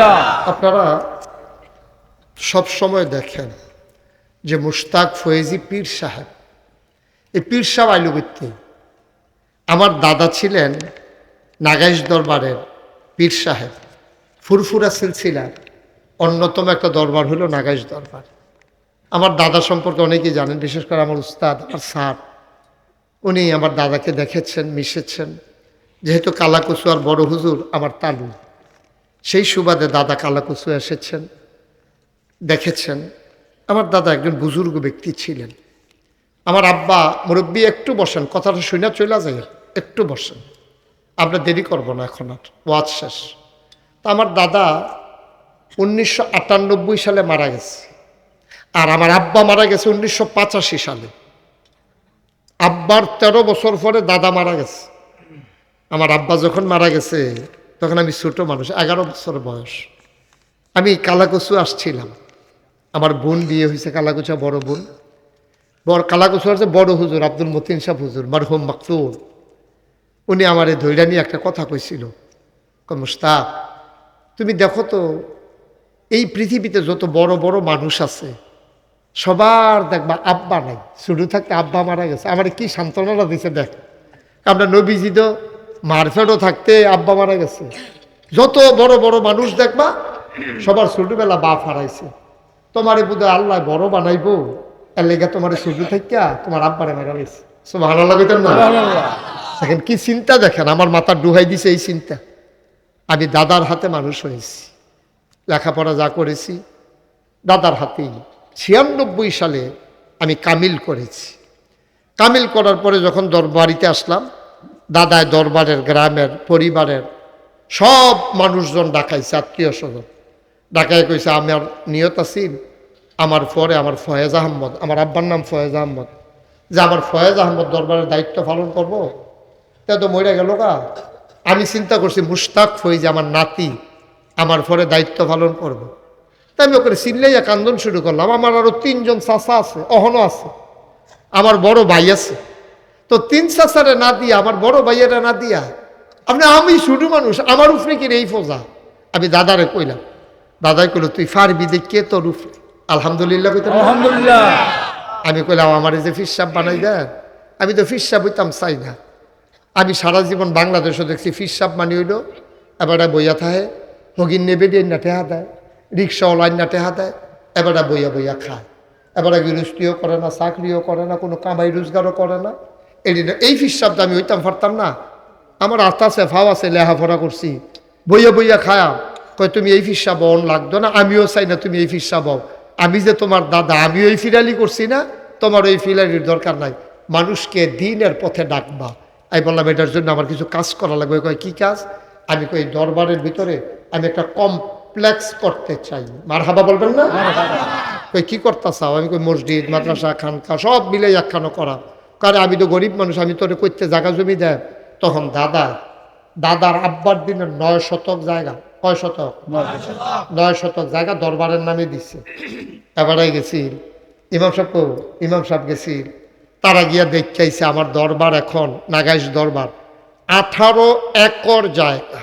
আপনারা সব সময় দেখেন যে মুশতাক ফয়েজি পীর সাহেব, এই পীর সাহেব আইলুবৃত্তি আমার দাদা ছিলেন নাগাইশ দরবারের পীর সাহেব। ফুরফুরা সিলসিলার অন্যতম একটা দরবার হলো নাগাইশ দরবার। আমার দাদা সম্পর্কে অনেকেই জানেন, বিশেষ করে আমার উস্তাদ, আমার স্যার। উনি আমার দাদাকে দেখেছেন, মিশেছেন। যেহেতু কালাকুচু আর বড় হুজুর আমার তালু। সেই সুবাদে দাদা কালাকুচু এসেছেন, দেখেছেন। আমার দাদা একজন বুজুর্গ ব্যক্তি ছিলেন। আমার আব্বা মুরব্বী একটু বসেন, কথাটা শুনে চলে যায় একটু বসেন। আমরা দেরি করব না এখন আর, ওয়াজ শেষ। তা আমার দাদা উনিশশো আটানব্বই সালে মারা গেছে। আর আমার আব্বা মারা গেছে উনিশশো পঁচাশি সালে। আব্বার তেরো বছর পরে দাদা মারা গেছে। আমার আব্বা যখন মারা গেছে তখন আমি ছোট মানুষ, এগারো বছর বয়স। আমি কালাকুচু আসছিলাম। আমার বোন বিয়ে হয়েছে কালাকুচা বড় বোন। বড় কালাকুচু আছে, বড় হুজুর আব্দুল মতিন সাহ হুজুর, মারহুম মাকতুর উনি আমার এই ধৈর্য নিয়ে একটা কথা কইছিল। মুস্তাক তুমি দেখো তো, এই পৃথিবীতে যত বড় বড় মানুষ আছে, সবার দেখবা আব্বা নাই। শুরু থাকতে আব্বা মারা গেছে। আমার কি সান্ত্বনা দিছে দেখ। আমরা নবীজি মারফেটও থাকতে আব্বা মারা গেছে। যত বড় বড় মানুষ দেখবা সবার ছোটবেলা বাপ হারাইছে। তোমার বুধ আল্লাহ বড় বানাইবো এর লেগে তোমার শুরু থাকিয়া তোমার আব্বারে মারা গেছে। সব ভালো লাগতেন না দেখেন কি চিন্তা দেখেন আমার মাথা ডুহাই দিছে এই চিন্তা। আমি দাদার হাতে মানুষ হয়েছি লেখাপড়া যা করেছি দাদার হাতেই। ছিয়ানব্বই সালে আমি কামিল করেছি। কামিল করার পরে যখন দরবারিতে আসলাম দাদায় দরবারের, গ্রামের, পরিবারের সব মানুষজন ডাকাইছে আত্মীয় স্বজন ডাকায় কইছে আমার নিয়ত আছিল আমার পরে আমার ফয়েজ আহমদ আমার আব্বার নাম ফয়েজ আহমদ যে আমার ফয়েজ আহমদ দরবারের দায়িত্ব পালন করব, তা তো মরে গেল গা। আমি চিন্তা করছি, মুশতাক ফয়েজ আমার নাতি, আমার পরে দায়িত্ব পালন করব। তাই আমি ওখানে চিল্লাইয়া কান্দন শুরু করলাম, আমার আরও তিনজন চাষা আছে অহনও আছে, আমার বড় ভাই আছে। তো তিন চাষারে না দিয়া আমার বড় ভাইয়েরা না দিয়া আপনি আমি শুধু মানুষ আমার উপরে কি এই ফোজা? আমি দাদারে কইলাম দাদাই কইল তুই ফারবি কে তোর উপরে আলহামদুলিল্লাহ কইতাম? আলহামদুলিল্লাহ। আমি কইলাম আমার এই যে ফিসাব বানাই দেন আমি তো ফিসাব হইতাম চাই না। আমি সারা জীবন বাংলাদেশও দেখছি ফিসাব মানি হইল এবারে বইয়া থাহে হগিন নেবে দিয়ে না টেহা দেয় রিক্সাওয়ালাইন না টেহা দেয় এবারে বইয়া বইয়া খায়। এবারে গৃহস্থীও করে না চাকরিও করে না কোনো কামাই রোজগারও করে না। এই জন্য এই ফিসাবটা আমি হইতাম পারতাম না। আমার আস্থা আছে ফাও আছে লেহাপড়া করছি। বইয়া বইয়া খায়া কয় তুমি এই ফিসা বন লাগতো না? আমিও চাই না তুমি এই ফিসা বও আমি যে তোমার দাদা আমিও এই ফিরালি করছি না? তোমার ওই ফিরালির দরকার নাই। মানুষকে দিনের পথে ডাকবা। আমি বললাম এটার জন্য আমার কিছু কাজ করা লাগবে। কয় কি কাজ? আমি কই দরবারের ভিতরে আমি একটা কমপ্লেক্স করতে চাই। মার হাবা বলবেন না? কই কি করতে চাও আমি কই মসজিদ মাদ্রাসা খানকা সব মিলে একখানো করা। কারণ আমি তো গরিব মানুষ আমি তোরে করতে জায়গা জমি দেয় তখন দাদা দাদার আব্বার দিনের নয় শতক জায়গা। কয় শতক? নয় শতক। জায়গা দরবারের নামে দিচ্ছে এবারে গেছি ইমাম সাহেব? ইমাম সাহেব গেছি। তারা গিয়া দেখাইছে আমার দরবার এখন নাগাইশ দরবার আঠারো একর জায়গা।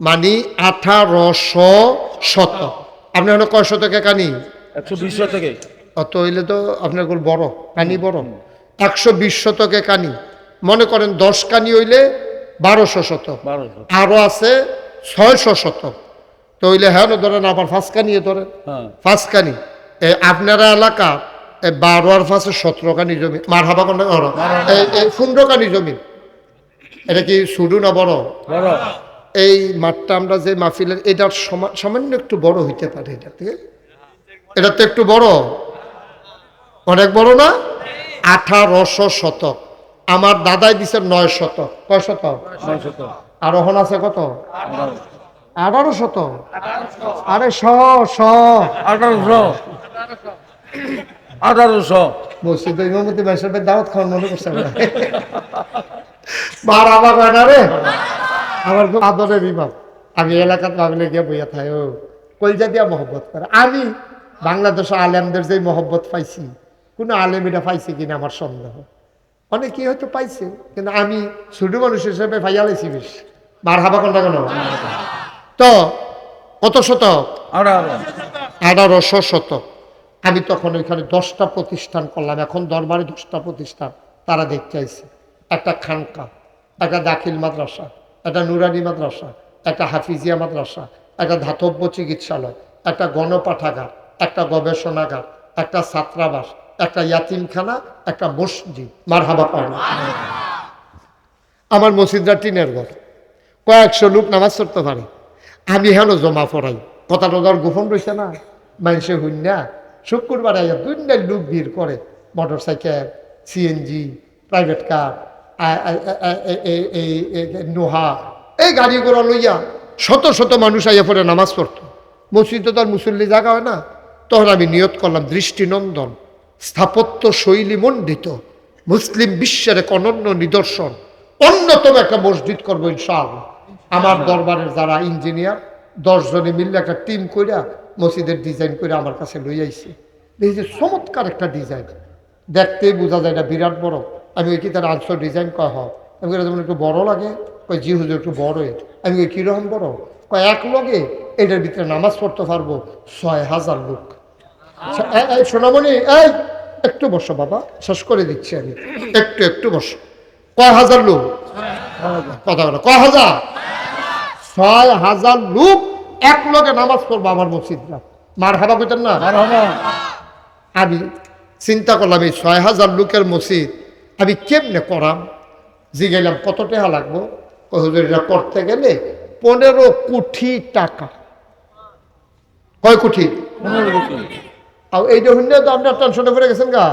মানে আঠারোশো শতক। আপনি হলো কয় শতকে কানি? একশো বিশ থেকে অত হইলে তো আপনার কোল বড় কানি বড়। একশো বিশ শতকে কানি। মনে করেন দশ কানি হইলে বারোশো শতক। আরও আছে ছয়শো শতক। তো হইলে হ্যাঁ ধরেন আবার ফাঁসকানিয়ে ধরেন। হ্যাঁ। ফাঁসকানি আপনারা এলাকা বারো আর ফাঁসে সতেরো কানি জমি মার হাবা এই পনেরো কানি জমি। এটা কি শুরু না বড়? এই মাঠটা আমরা যে মাহফিলের এটার সমা- সামান্য একটু বড় হইতে পারে এটা ঠিক এটা তো একটু বড়। অনেক বড় না? আঠারোশো শতক। আমার দাদাই দিছে নয় শতক। কয় শতক? নয়শো তো আর আছে কত? আঠারো শত আরে শ শ। আঠারোশো। আঠারোশো। মসজিদ ইমামতি দাওয়াত খাওয়ার মনে করছে মার আমার না রে? আমার খুব আদরের ইমাম। আমি এলাকাত ভাবলে গিয়ে বইয়া থাই ও কলজা দিয়া মহব্বত করে। আমি বাংলাদেশ আলেমদের যে মহব্বত পাইছি কোনো আলেম এটা পাইছে কিনা আমার সন্দেহ। অনেকেই হয়তো পাইছে কিন্তু আমি ছোট মানুষ হিসেবে পাইয়ালাইছি বেশ। মার হাবা কোনটা কেন? তো কত শতক? আঠারো। আঠারোশো শতক। আমি তখন ওইখানে দশটা প্রতিষ্ঠান করলাম এখন দরবারে দশটা প্রতিষ্ঠান তারা দেখতে চাইছে একটা খানকা একটা দাখিল মাদ্রাসা একটা নুরানি মাদ্রাসা একটা হাফিজিয়া মাদ্রাসা একটা ধাতব্য চিকিৎসালয় একটা গণপাঠাগার একটা গবেষণাগার একটা ছাত্রাবাস একটা ইয়াতিমখানা, একটা মসজিদ মার হাবা পায় না আমার মসজিদরা টিনের ঘর। কয়েকশো লোক নামাজ পড়তে পারে। আমি হেন জমা পড়াই। কথাটা ধর গোপন রয়েছে না। মানুষে হইন না। শুক্রবার আইয়া দুইটাই লোক ভিড় করে। Motorcycle CNG private car Noah এই গাড়িগুলো লইয়া শত শত মানুষ আইয়া পরে নামাজ পড়তো। মসজিদে তো আর মুসল্লি জায়গা হয় না। তখন আমি নিয়ত করলাম দৃষ্টিনন্দন। স্থাপত্য শৈলী মণ্ডিত। মুসলিম বিশ্বের এক অনন্য নিদর্শন। অন্যতম একটা মসজিদ করব ইনশাআল্লাহ। আমার দরবারের যারা ইঞ্জিনিয়ার দশজনে মিললে একটা টিম কইরা মসজিদের ডিজাইন করে আমার কাছে লই আইছে। এই যে চমৎকার একটা ডিজাইন। দেখতেই বোঝা যায় এটা বিরাট বড়। আমি ওই কি তার আনসার ডিজাইন? কয় হয়। আমি যেমন একটু বড় লাগে। কয় জি হুজুর একটু বড় এ। আমি কীরকম বড়? কয় এক লগে এটার ভিতরে নামাজ পড়তে পারব ছয় হাজার লোক। সোনামণি এই একটু বসো বাবা শেষ করে দিচ্ছি আমি। একটু একটু বসো। কয় হাজার লোক? কথা বলো কয় হাজার? ছয় হাজার লোক এক লগে নামাজ পড়ব আমার মসজিদরা মার হাবা কইতেন না? আমি চিন্তা করলাম এই ছয় হাজার লোকের মসজিদ আমি কেমনে করাম? জিগাইলাম কত টাকা লাগবো? কই হুজুর এটা করতে গেলে পনেরো কোটি টাকা। কয় কোটি? পনেরো কোটি। আর এইটা শুনলে তো আপনার টেনশনে পড়ে গেছেন গা।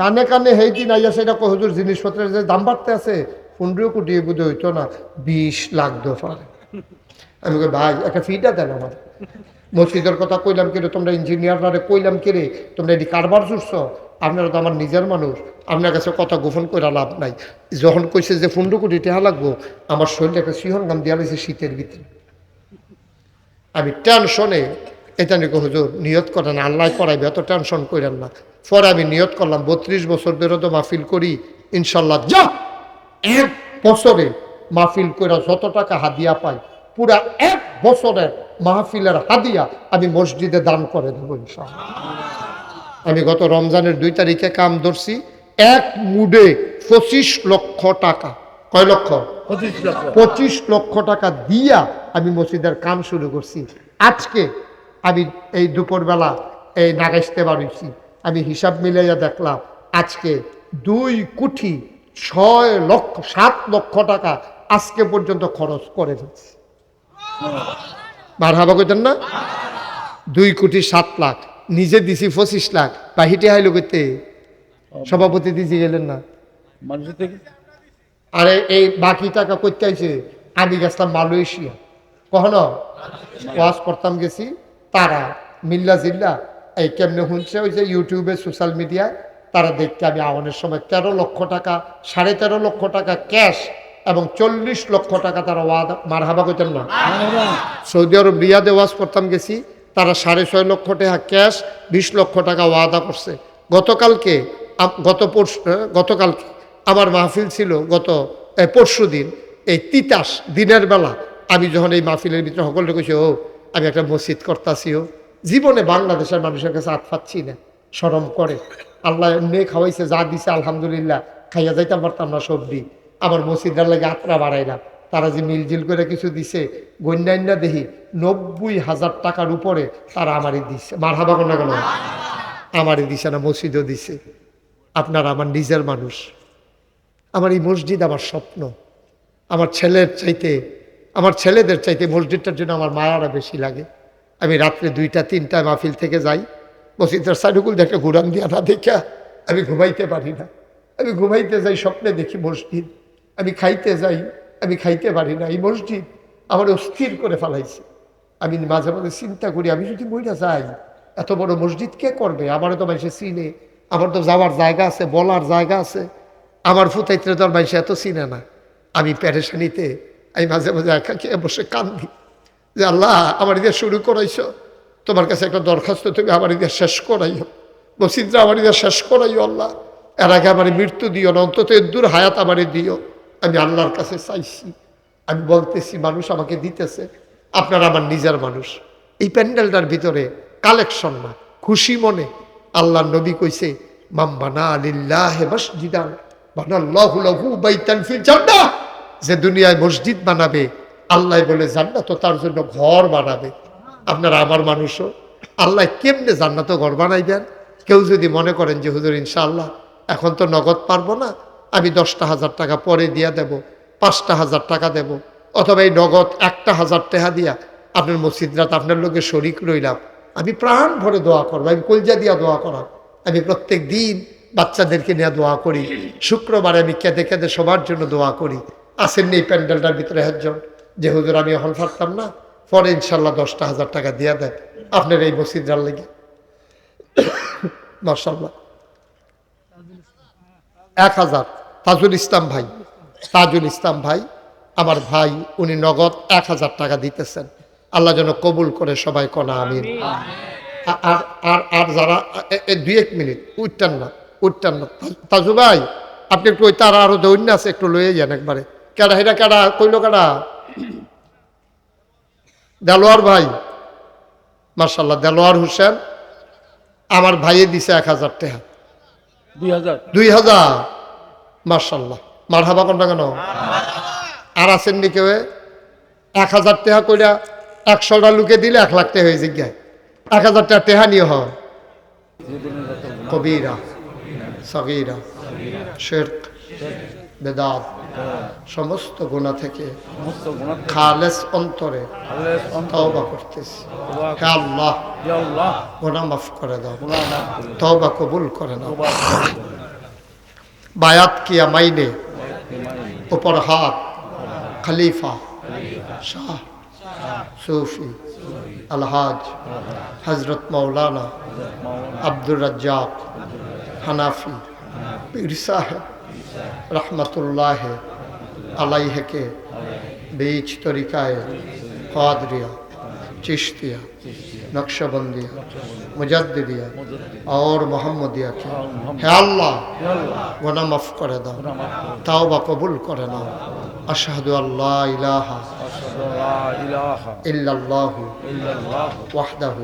কানে কানে হেইটি নাই আছে এটা কয় হুজুর জিনিসপত্রের যে দাম বাড়তে আছে, পনেরো কোটি বুঝে হইতো না, বিশ লাখ দফার আমি ভাই, একটা ফিটা দেন আমার মসজিদের কথা কইলাম কিরে, তোমরা ইঞ্জিনিয়াররা কইলাম কিরে, তোমরা এটি কারবার জুড়ছ, আপনারা তো আমার নিজের মানুষ, আপনার কাছে কথা গোপন করে লাভ নাই। যখন কইছে যে পনেরো কোটি টাকা লাগবো, আমার শরীরে একটা সিহন গাম দেওয়া রয়েছে শীতের ভিতরে। আমি টেনশনে এটা নাকি হুজুর নিয়ত করেন আল্লাহ করাইবে এত টেনশন করেন না। পরে আমি নিয়ত করলাম বত্রিশ বছর ধরে তো মাহফিল করি ইনশাল্লাহ যা। এক বছরে মাহফিল করে যত টাকা হাদিয়া পাই পুরা এক বছরের মাহফিলের হাদিয়া আমি মসজিদে দান করে দেবো ইনশাল্লাহ। আমি গত রমজানের দুই তারিখে কাম ধরছি এক মুডে পঁচিশ লক্ষ টাকা। কয় লক্ষ। পঁচিশ লক্ষ টাকা দিয়া আমি মসজিদের কাম শুরু করছি। আজকে আমি এই দুপুরবেলা এই নাগাইতে বাড়িছি আমি হিসাব মিলাইয়া দেখলাম আজকে দুই কোটি ছয় লক্ষ সাত লক্ষ টাকা আজকে পর্যন্ত খরচ করে ফেলছি। বার হাবা কইতেন না? দুই কোটি সাত লাখ নিজে দিছি পঁচিশ লাখ বাহিটে হাইলো করতে সভাপতি দিছি গেলেন না। আরে এই বাকি টাকা করতে আইছে আমি গেছিলাম মালয়েশিয়া। কখনো? ওয়াজ করতাম গেছি। তারা। মিল্লা জিল্লা, এই কেমনে শুনছে ওই যে ইউটিউবে সোশ্যাল মিডিয়ায় তারা দেখতে আমি আওয়ানের সময় তেরো লক্ষ টাকা, সাড়ে তেরো লক্ষ টাকা ক্যাশ এবং চল্লিশ লক্ষ টাকা তারা ওয়াদা, মারহাবা করতেন না। সৌদি আরব রিয়াদে ওয়াজ করতাম গেছি, তারা সাড়ে ছয় লক্ষ টাকা ক্যাশ বিশ লক্ষ টাকা ওয়াদা করছে। গতকালকে গত পরশু গতকালকে আমার মাহফিল ছিল গত পরশু দিন, এই তিতাস দিনের বেলা আমি যখন এই মাহফিলের ভিতরে সকলে কইছি, ও আমি একটা মসজিদ করতাছি ও জীবনে বাংলাদেশের মানুষের কাছে হাত পাচ্ছি না সরম করে। আল্লাহ এমনি খাওয়াইছে, যা দিছে, আলহামদুলিল্লাহ। খাইয়া যাইতাম পারতাম না সবজি। আমার মসজিদের লাগে আত্রা বাড়াইলাম। তারা যে মিলজিল করে কিছু দিছে গন্যান্যা দেখি নব্বই হাজার টাকার উপরে তারা আমারই দিছে। মার না কেন আমারই দিছে না, মসজিদও দিছে। আপনারা আমার নিজের মানুষ। আমার এই মসজিদ আমার স্বপ্ন। আমার ছেলের চাইতে আমার ছেলেদের চাইতে মসজিদটার জন্য আমার মায়ারা বেশি লাগে। আমি রাত্রে দুইটা তিনটা মাহফিল থেকে যাই। মসজিদের সাইডুকুল দেখে ঘুরান দিয়া না দেখা। আমি ঘুমাইতে পারি না। আমি ঘুমাইতে যাই, স্বপ্নে দেখি মসজিদ। আমি খাইতে যাই, আমি খাইতে পারি না। এই মসজিদ আমার অস্থির করে ফেলাইছে। আমি মাঝে মাঝে চিন্তা করি, আমি যদি বইটা যাই, এত বড় মসজিদ কে করবে? আমারও তো মানুষের চিনে। আমার তো যাওয়ার জায়গা আছে, বলার জায়গা আছে। আমার ফুতাইতে তো আর মানুষ এত চিনে না। আমি প্যারেশানিতে আমি মাঝে মাঝে একা খেয়ে বসে কান্দি। যে আল্লাহ, আমার ইদের শুরু করাইছ। তোমার কাছে একটা দরখাস্ত তুমি আমার ইদের শেষ করাইও। মসজিদরা আমার ইদের শেষ করাইও আল্লাহ। এর আগে আমার মৃত্যু দিও না, অন্তত দূর হায়াত আমারে দিও। আমি আল্লাহর কাছে চাইছি। আমি বলতেছি, মানুষ আমাকে দিতেছে। আপনার আমার নিজের মানুষ। এই প্যান্ডেলটার ভিতরে কালেকশন না, খুশি মনে আল্লাহ নবী কইছে মাম বানা আলিল্লাহে মসজিদান, বানাল্লাহু লাহু বাইতান ফিল জান্নাহ। যে দুনিয়ায় মসজিদ বানাবে, আল্লাহ বলে জান্নাত তার জন্য ঘর বানাবে। আপনারা আমার মানুষও, আল্লাহ কেমনে জান্নাত ঘর বানাইবেন? কেউ যদি মনে করেন যে, হুজুর, ইনশাআল্লাহ, এখন তো নগদ পারব না, আমি দশটা হাজার টাকা পরে দিয়া দেব, পাঁচটা হাজার টাকা দেব, অথবা এই নগদ একটা হাজার টাকা দিয়া আপনার মসজিদরাত আপনার লোকে শরিক রইলাম। আমি প্রাণ ভরে দোয়া করব, আমি কলজা দিয়া দোয়া করাম আমি প্রত্যেক দিন বাচ্চাদেরকে নিয়ে দোয়া করি, শুক্রবারে আমি কেঁদে কেঁদে সবার জন্য দোয়া করি। আসেননি এই প্যান্ডেলটার ভিতরে একজন যে হুজুর আমি এখন পারতাম না পরে ইনশাল্লাহ দশটা হাজার টাকা দিয়া দেন। আপনার এই মসজিদরার লেগে? মার্শাল্লাহ এক হাজার। তাজুল ইসলাম ভাই তাজুল ইসলাম ভাই আমার ভাই উনি নগদ এক হাজার টাকা দিতেছেন। আল্লাহ যেন কবুল করে সবাই কনা আমিন। আর আর আর যারা দুই এক মিনিট উঠতেন না উঠতেন না। তাজু ভাই আপনি একটু ওই তারা আরও দৈন্য আছে একটু লয়ে যান একবারে। কেডা হেটা কেডা কইল কেডা? দেলোয়ার ভাই মার্শাল্লাহ দেলোয়ার হোসেন আমার ভাইয়ে দিছে এক হাজার টাকা। দুই হাজার? দুই হাজার? মার্শাল্লাহ মার হাবা কোনটা কেন? আর আছেন নি কেউ? এক হাজার টাকা কইরা একশোটা লুকে দিলে এক লাখ টাকা হয়ে জিজ্ঞায় এক হাজার টাকা টেহা নিয়ে হয়। কবিরা সগিরা শেরক। বেদাত সমস্ত গুণা থেকে খালেস অন্তরে তওবা করতেছি। হে আল্লাহ আল্লাহ। গুণা মাফ করে দাও। তওবা কবুল করে নাও। দাও। বায়াত কিয়া মাইনে উপর হাত খলিফা শাহ সুফি আলহাজ হজরত মৌলানা আব্দুর রাজ্জাক হানাফি পীর সাহেব রহমতুল্লাহ আলাইহেকে বীজ তরিকায় কাদরিয়া চিশতিয়া নকশবন্দিয়া মুজাদ্দিদিয়া আর মোহাম্মদিয়াকে। হে আল্লাহ গোনা মাফ করে দাও। তাও বা কবুল করে নাও। أشهد أن لا إله إلا الله وحده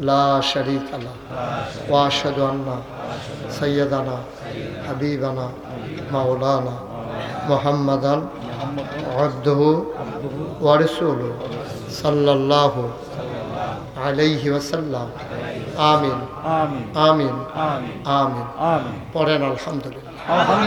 لا شريك له وأشهد أن سيدنا حبيبنا مولانا محمدا عبده ورسوله صلى الله عليه وسلم. آمين. آمين. آمين. آمين. آمين. آمين. آمين آمين.